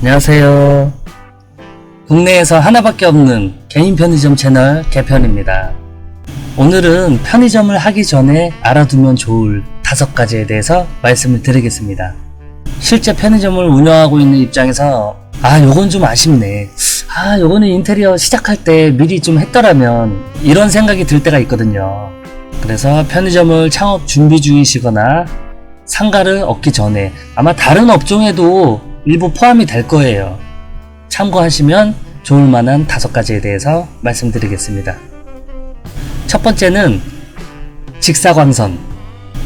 안녕하세요. 국내에서 하나밖에 없는 개인 편의점 채널 개편입니다. 오늘은 편의점을 하기 전에 알아두면 좋을 다섯 가지에 대해서 말씀을 드리겠습니다. 실제 편의점을 운영하고 있는 입장에서 아 요건 좀 아쉽네. 아 요거는 인테리어 시작할 때 미리 좀 했더라면 이런 생각이 들 때가 있거든요. 그래서 편의점을 창업 준비 중이시거나 상가를 얻기 전에 아마 다른 업종에도 일부 포함이 될 거예요. 참고하시면 좋을 만한 다섯 가지에 대해서 말씀드리겠습니다. 첫 번째는 직사광선.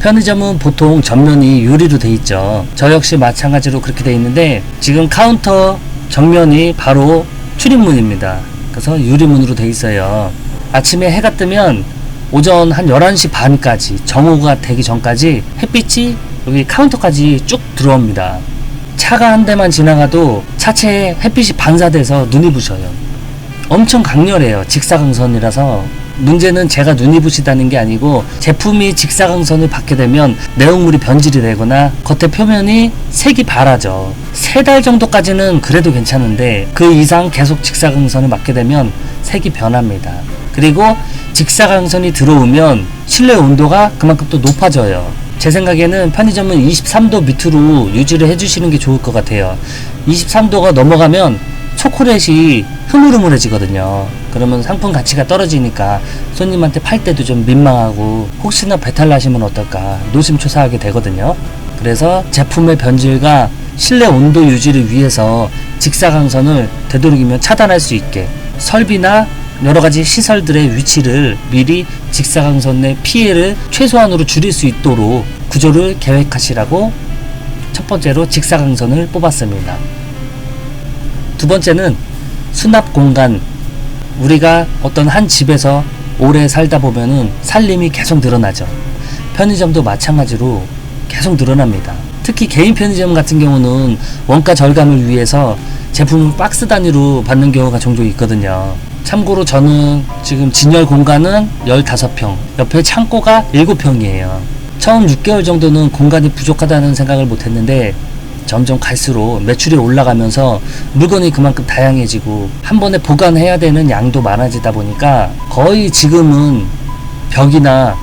편의점은 보통 전면이 유리로 돼 있죠. 저 역시 마찬가지로 그렇게 돼 있는데 지금 카운터 정면이 바로 출입문입니다. 그래서 유리문으로 돼 있어요. 아침에 해가 뜨면 오전 한 11시 반까지 정오가 되기 전까지 햇빛이 여기 카운터까지 쭉 들어옵니다. 차가 한 대만 지나가도 차체에 햇빛이 반사돼서 눈이 부셔요. 엄청 강렬해요. 직사광선이라서 문제는 제가 눈이 부시다는 게 아니고 제품이 직사광선을 받게 되면 내용물이 변질이 되거나 겉에 표면이 색이 바라죠. 세 달 정도까지는 그래도 괜찮은데 그 이상 계속 직사광선을 맞게 되면 색이 변합니다. 그리고 직사광선이 들어오면 실내 온도가 그만큼 또 높아져요. 제 생각에는 편의점은 23도 밑으로 유지를 해주시는 게 좋을 것 같아요. 23도가 넘어가면 초콜릿이 흐물흐물해지거든요. 그러면 상품 가치가 떨어지니까 손님한테 팔 때도 좀 민망하고 혹시나 배탈 나시면 어떨까 노심초사하게 되거든요. 그래서 제품의 변질과 실내 온도 유지를 위해서 직사광선을 되도록이면 차단할 수 있게 설비나 여러 가지 시설들의 위치를 미리 직사광선의 피해를 최소한으로 줄일 수 있도록 구조를 계획하시라고 첫 번째로 직사광선을 뽑았습니다. 두 번째는 수납 공간. 우리가 어떤 한 집에서 오래 살다 보면은 살림이 계속 늘어나죠. 편의점도 마찬가지로 계속 늘어납니다. 특히 개인 편의점 같은 경우는 원가 절감을 위해서 제품을 박스 단위로 받는 경우가 종종 있거든요. 참고로 저는 지금 진열 공간은 15평, 옆에 창고가 7평이에요. 처음 6개월 정도는 공간이 부족하다는 생각을 못 했는데 점점 갈수록 매출이 올라가면서 물건이 그만큼 다양해지고 한 번에 보관해야 되는 양도 많아지다 보니까 거의 지금은 벽이나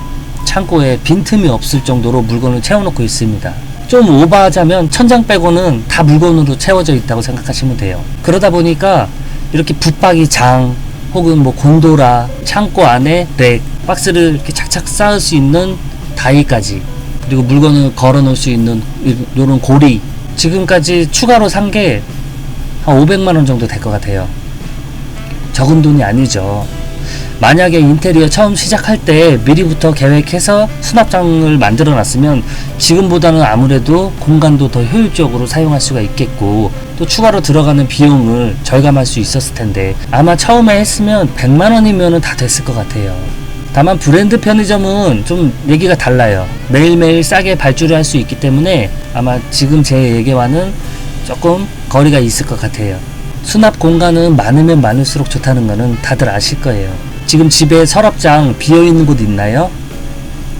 창고에 빈틈이 없을 정도로 물건을 채워놓고 있습니다. 좀 오버하자면 천장 빼고는 다 물건으로 채워져 있다고 생각하시면 돼요. 그러다 보니까 이렇게 붙박이 장 혹은 뭐 곤도라 창고 안에 렉 박스를 이렇게 착착 쌓을 수 있는 다이까지 그리고 물건을 걸어 놓을 수 있는 이런 고리 지금까지 추가로 산 게 한 500만 원 정도 될 것 같아요. 적은 돈이 아니죠. 만약에 인테리어 처음 시작할 때 미리부터 계획해서 수납장을 만들어 놨으면 지금보다는 아무래도 공간도 더 효율적으로 사용할 수가 있겠고 또 추가로 들어가는 비용을 절감할 수 있었을 텐데 아마 처음에 했으면 100만 원이면 다 됐을 것 같아요. 다만 브랜드 편의점은 좀 얘기가 달라요. 매일매일 싸게 발주를 할 수 있기 때문에 아마 지금 제 얘기와는 조금 거리가 있을 것 같아요. 수납 공간은 많으면 많을수록 좋다는 거는 다들 아실 거예요. 지금 집에 서랍장 비어 있는 곳 있나요?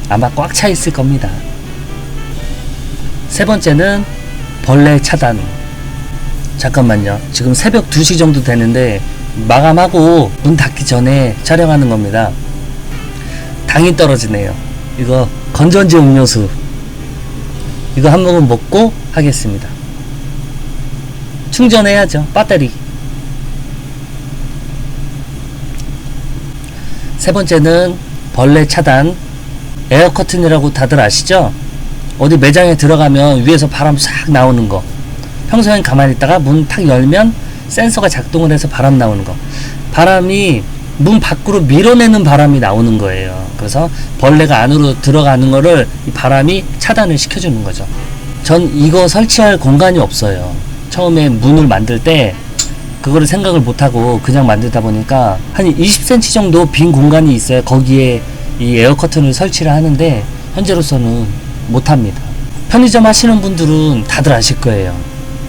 아마 꽉 차 있을 겁니다. 세 번째는 벌레 차단. 잠깐만요. 지금 새벽 2시 정도 되는데 마감하고 문 닫기 전에 촬영하는 겁니다. 당이 떨어지네요. 이거 건전지 음료수. 이거 한 모금 먹고 하겠습니다. 충전해야죠. 배터리. 세 번째는 벌레 차단. 에어 커튼이라고 다들 아시죠? 어디 매장에 들어가면 위에서 바람 싹 나오는 거. 평소엔 가만히 있다가 문 탁 열면 센서가 작동을 해서 바람 나오는 거. 바람이 문 밖으로 밀어내는 바람이 나오는 거예요. 그래서 벌레가 안으로 들어가는 거를 이 바람이 차단을 시켜주는 거죠. 전 이거 설치할 공간이 없어요. 처음에 문을 만들 때 그거를 생각을 못하고 그냥 만들다 보니까 한 20cm 정도 빈 공간이 있어야 거기에 이 에어 커튼을 설치를 하는데 현재로서는 못합니다. 편의점 하시는 분들은 다들 아실 거예요.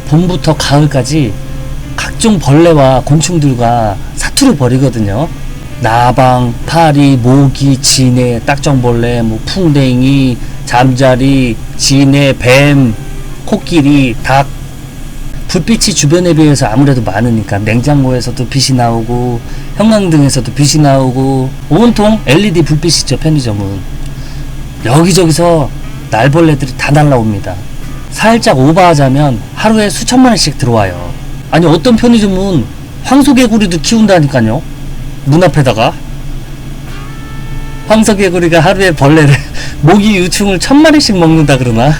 봄부터 가을까지 각종 벌레와 곤충들과 사투를 벌이거든요. 나방, 파리, 모기, 진해, 딱정벌레, 뭐 풍뎅이, 잠자리, 진해, 뱀, 코끼리, 닭 불빛이 주변에 비해서 아무래도 많으니까 냉장고에서도 빛이 나오고 형광등에서도 빛이 나오고 온통 LED 불빛이죠 편의점은 여기저기서 날벌레들이 다 날라옵니다. 살짝 오버하자면 하루에 수천만 원씩 들어와요. 아니 어떤 편의점은 황소개구리도 키운다니까요. 문 앞에다가. 황소개구리가 하루에 벌레를 모기 유충을 천 마리씩 먹는다 그러나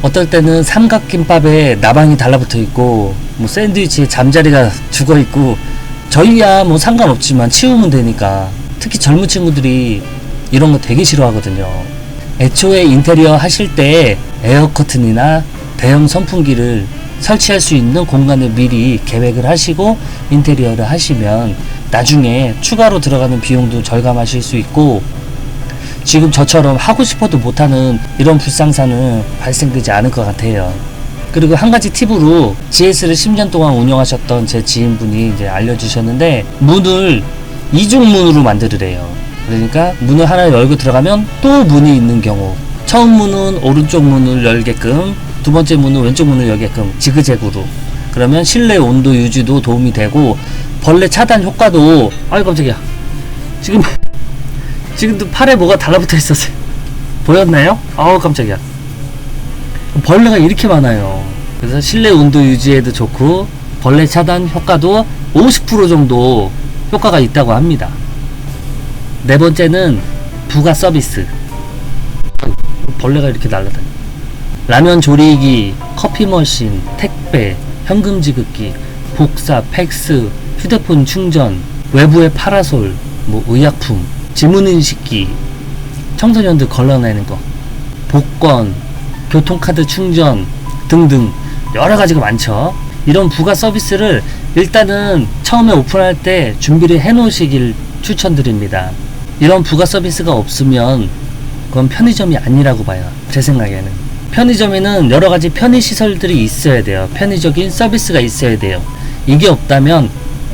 어떨 때는 삼각김밥에 나방이 달라붙어 있고 뭐 샌드위치에 잠자리가 죽어 있고 저희야 뭐 상관없지만 치우면 되니까 특히 젊은 친구들이 이런 거 되게 싫어하거든요. 애초에 인테리어 하실 때 에어 커튼이나 대형 선풍기를 설치할 수 있는 공간을 미리 계획을 하시고 인테리어를 하시면 나중에 추가로 들어가는 비용도 절감하실 수 있고 지금 저처럼 하고 싶어도 못하는 이런 불상사는 발생되지 않을 것 같아요. 그리고 한 가지 팁으로 GS를 10년 동안 운영하셨던 제 지인분이 이제 알려주셨는데 문을 이중 문으로 만들으래요. 그러니까 문을 하나 열고 들어가면 또 문이 있는 경우 처음 문은 오른쪽 문을 열게끔 두 번째 문은 왼쪽 문을 열게끔 지그재그로 그러면 실내 온도 유지도 도움이 되고 벌레 차단 효과도 아이 깜짝이야 지금 지금도 팔에 뭐가 달라붙어 있었어요. 보였나요? 아우 깜짝이야. 벌레가 이렇게 많아요. 그래서 실내 온도 유지에도 좋고 벌레 차단 효과도 50% 정도 효과가 있다고 합니다. 네 번째는 부가 서비스. 벌레가 이렇게 날라다니. 라면 조리기, 커피 머신, 택배, 현금 지급기, 복사, 팩스, 휴대폰 충전, 외부의 파라솔, 뭐 의약품, 지문인식기, 청소년들 걸러내는 거, 복권, 교통카드 충전 등등 여러 가지가 많죠. 이런 부가 서비스를 일단은 처음에 오픈할 때 준비를 해 놓으시길 추천드립니다. 이런 부가 서비스가 없으면 그건 편의점이 아니라고 봐요. 제 생각에는. 편의점에는 여러 가지 편의 시설들이 있어야 돼요. 편의적인 서비스가 있어야 돼요. 이게 없다면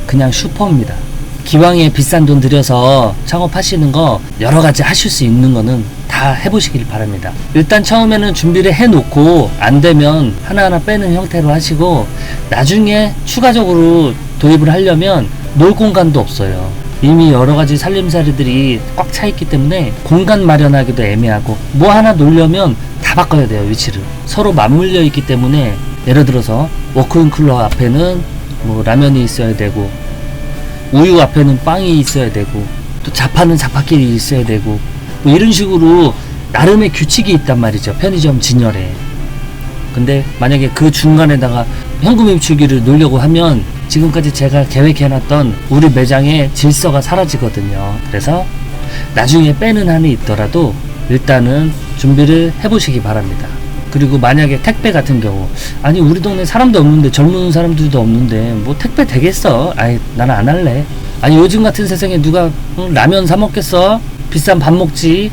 그냥 슈퍼입니다. 기왕에 비싼 돈 들여서 창업하시는 거 여러 가지 하실 수 있는 거는 다 해보시길 바랍니다. 일단 처음에는 준비를 해놓고 안 되면 하나하나 빼는 형태로 하시고 나중에 추가적으로 도입을 하려면 놀 공간도 없어요. 이미 여러 가지 살림살이들이 꽉 차 있기 때문에 공간 마련하기도 애매하고 뭐 하나 놀려면 다 바꿔야 돼요 위치를 서로 맞물려 있기 때문에 예를 들어서 워크인 쿨러 앞에는 뭐 라면이 있어야 되고 우유 앞에는 빵이 있어야 되고 또 자파는 자파끼리 있어야 되고 뭐 이런 식으로 나름의 규칙이 있단 말이죠. 편의점 진열에. 근데 만약에 그 중간에다가 현금 입출기를 놓으려고 하면 지금까지 제가 계획해놨던 우리 매장의 질서가 사라지거든요. 그래서 나중에 빼는 한이 있더라도 일단은 준비를 해보시기 바랍니다 그리고 만약에 택배 같은 경우 아니 우리 동네 사람도 없는데 젊은 사람들도 없는데 뭐 택배 되겠어? 아이 나는 안 할래. 아니 요즘 같은 세상에 누가 응, 라면 사 먹겠어? 비싼 밥 먹지?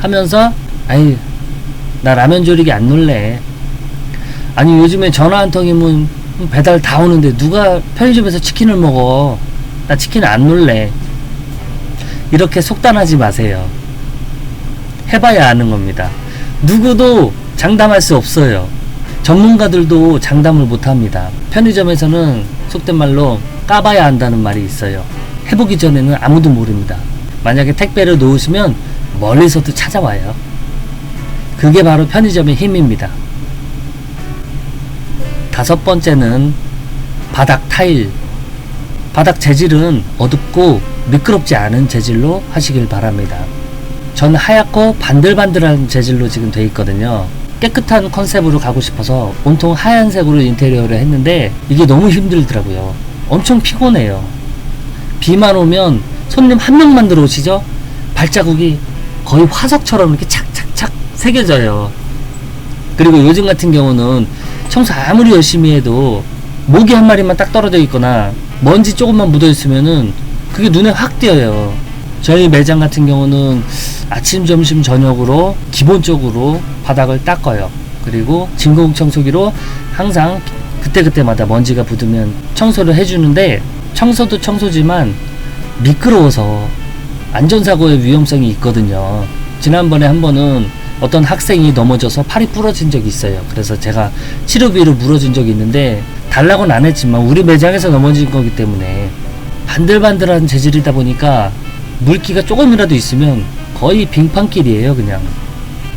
하면서 아이 나 라면 조리기 안 놀래. 아니 요즘에 전화 한 통이면 배달 다 오는데 누가 편의점에서 치킨을 먹어? 나 치킨 안 놀래. 이렇게 속단하지 마세요. 해봐야 아는 겁니다. 누구도 장담할 수 없어요. 전문가들도 장담을 못 합니다. 편의점에서는 속된 말로 까봐야 한다는 말이 있어요. 해보기 전에는 아무도 모릅니다. 만약에 택배를 놓으시면 멀리서도 찾아와요. 그게 바로 편의점의 힘입니다. 다섯 번째는 바닥 타일. 바닥 재질은 어둡고 미끄럽지 않은 재질로 하시길 바랍니다. 전 하얗고 반들반들한 재질로 지금 돼 있거든요. 깨끗한 컨셉으로 가고 싶어서 온통 하얀색으로 인테리어를 했는데 이게 너무 힘들더라고요. 엄청 피곤해요. 비만 오면 손님 한 명만 들어오시죠? 발자국이 거의 화석처럼 이렇게 착착착 새겨져요. 그리고 요즘 같은 경우는 청소 아무리 열심히 해도 모기 한 마리만 딱 떨어져 있거나 먼지 조금만 묻어 있으면은 그게 눈에 확 띄어요. 저희 매장 같은 경우는 아침, 점심, 저녁으로 기본적으로 바닥을 닦아요. 그리고 진공 청소기로 항상 그때그때마다 먼지가 붙으면 청소를 해주는데 청소도 청소지만 미끄러워서 안전사고의 위험성이 있거든요. 지난번에 한 번은 어떤 학생이 넘어져서 팔이 부러진 적이 있어요. 그래서 제가 치료비를 물어준 적이 있는데 달라고는 안 했지만 우리 매장에서 넘어진 거기 때문에 반들반들한 재질이다 보니까 물기가 조금이라도 있으면 거의 빙판길이에요, 그냥.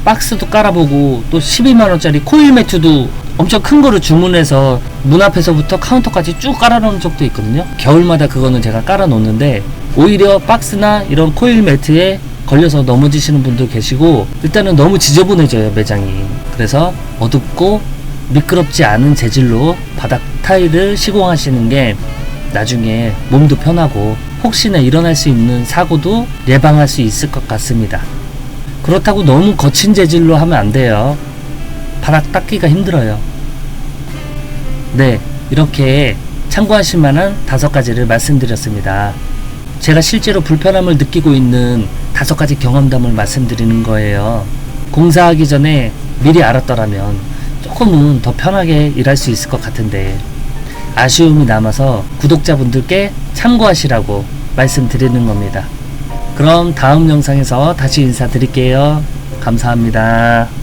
박스도 깔아보고 또 12만원짜리 코일 매트도 엄청 큰 거를 주문해서 문 앞에서부터 카운터까지 쭉 깔아놓은 적도 있거든요. 겨울마다 그거는 제가 깔아놓는데 오히려 박스나 이런 코일 매트에 걸려서 넘어지시는 분도 계시고 일단은 너무 지저분해져요 매장이. 그래서 어둡고 미끄럽지 않은 재질로 바닥 타일을 시공하시는 게 나중에 몸도 편하고 혹시나 일어날 수 있는 사고도 예방할 수 있을 것 같습니다. 그렇다고 너무 거친 재질로 하면 안 돼요. 바닥 닦기가 힘들어요. 네, 이렇게 참고하실 만한 다섯 가지를 말씀드렸습니다. 제가 실제로 불편함을 느끼고 있는 다섯 가지 경험담을 말씀드리는 거예요. 공사하기 전에 미리 알았더라면 조금은 더 편하게 일할 수 있을 것 같은데 아쉬움이 남아서 구독자분들께 참고하시라고 말씀드리는 겁니다. 그럼 다음 영상에서 다시 인사드릴게요. 감사합니다.